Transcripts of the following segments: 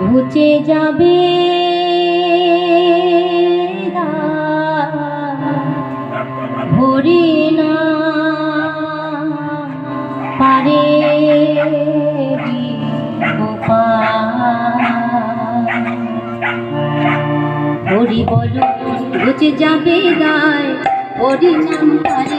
ঘুচে যাবে ভরি না পারে হরি বল ঘুচে যাবে দায় হরি নাম পারে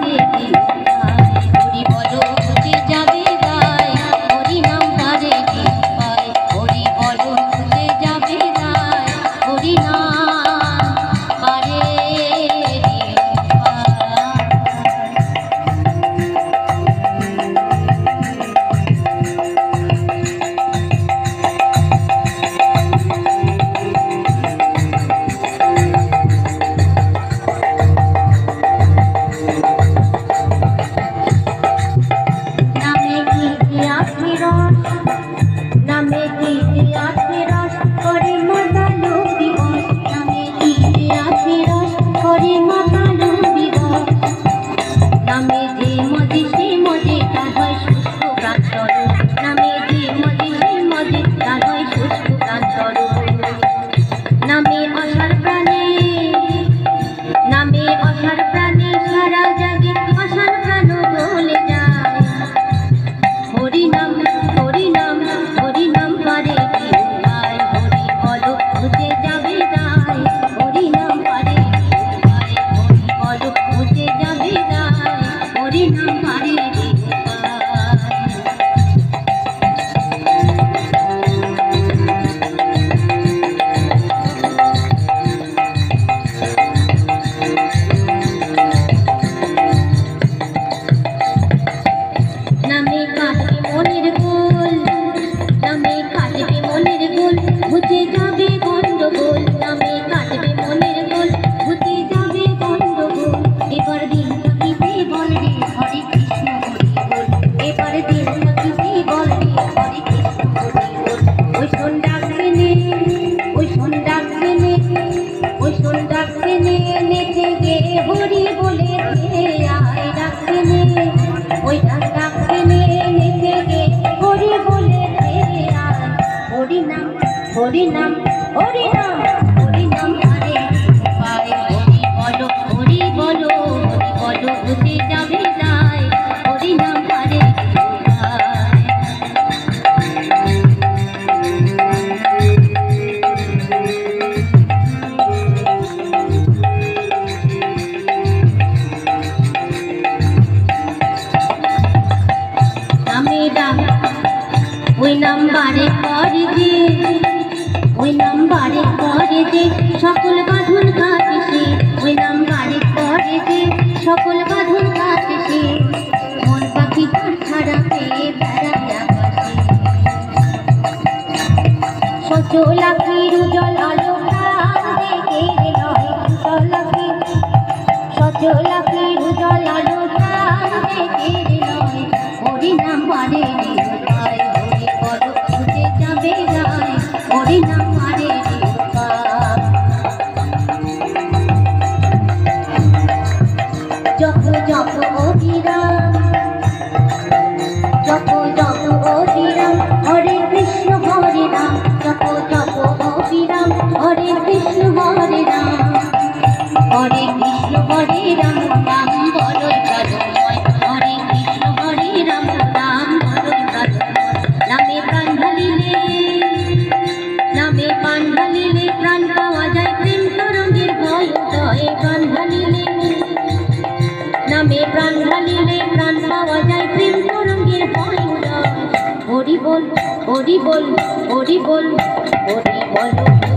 যে মজে সে মজে তাহার সুস্থ প্রাক্তর হরিনাম হরিনাম হরিনাম আরে। পায় হরি বলো হরি বলো হরি বলো বুঝে যাবে ওই নাম্বারে করে যে সকল বাঁধন কাটে সে ওই নাম্বারে করে যে সকল বাঁধন কাটে সে মন পাখি তোর ছাড়া পেয়ে বেড়ায় আকাশে সচলা কিরু জল আলো দেখে নয় সচলা কিরু সচলা কিরু জল আলো দেখে নয় ওরি নাম্বারে হরি পর ছুটে যাবে দিন আমারে। বল ওরি বল ওরি বল ওরি বল